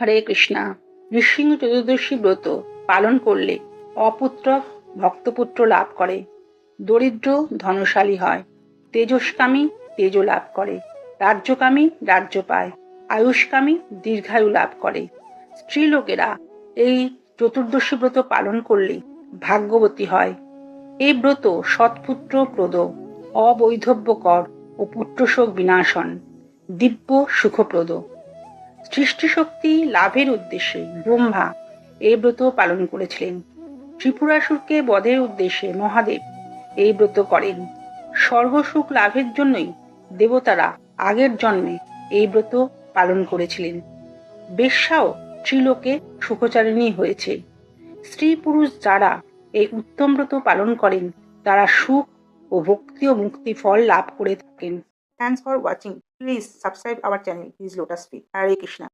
হরে কৃষ্ণা। নৃসিংহ চতুর্দশী ব্রত পালন করলে অপুত্র ভক্তপুত্র লাভ করে। দরিদ্র ধনশালী হয়। তেজস্কামী তেজ লাভ করে। রাজ্যকামী রাজ্য পায়। আয়ুষ্কামী দীর্ঘায়ু লাভ করে। স্ত্রীলোকেরা এই চতুর্দশী ব্রত পালন করলে ভাগ্যবতী হয়। এই ব্রত সৎপুত্র প্রদ অবৈধব্যকর ও পুত্রশোক বিনাশন, দিব্য সুখপ্রদ। সৃষ্টিশক্তি লাভের উদ্দেশ্যে ব্রহ্মা এই ব্রত পালন করেছিলেন। ত্রিপুরাসুরকে বধের উদ্দেশ্যে মহাদেব এই ব্রত করেন। স্বর্গসুখ লাভের জন্যই দেবতারা আগের জন্মে এই ব্রত পালন করেছিলেন। বেশ্যাও ত্রিলোকে সুখচারিণী হয়েছে। স্ত্রী পুরুষ যারা এই উত্তম ব্রত পালন করেন, তারা সুখ ও ভক্তি ও মুক্তি ফল লাভ করে থাকেন। Thanks for watching. Please subscribe our channel. Please Lotus Feet. Hare Krishna.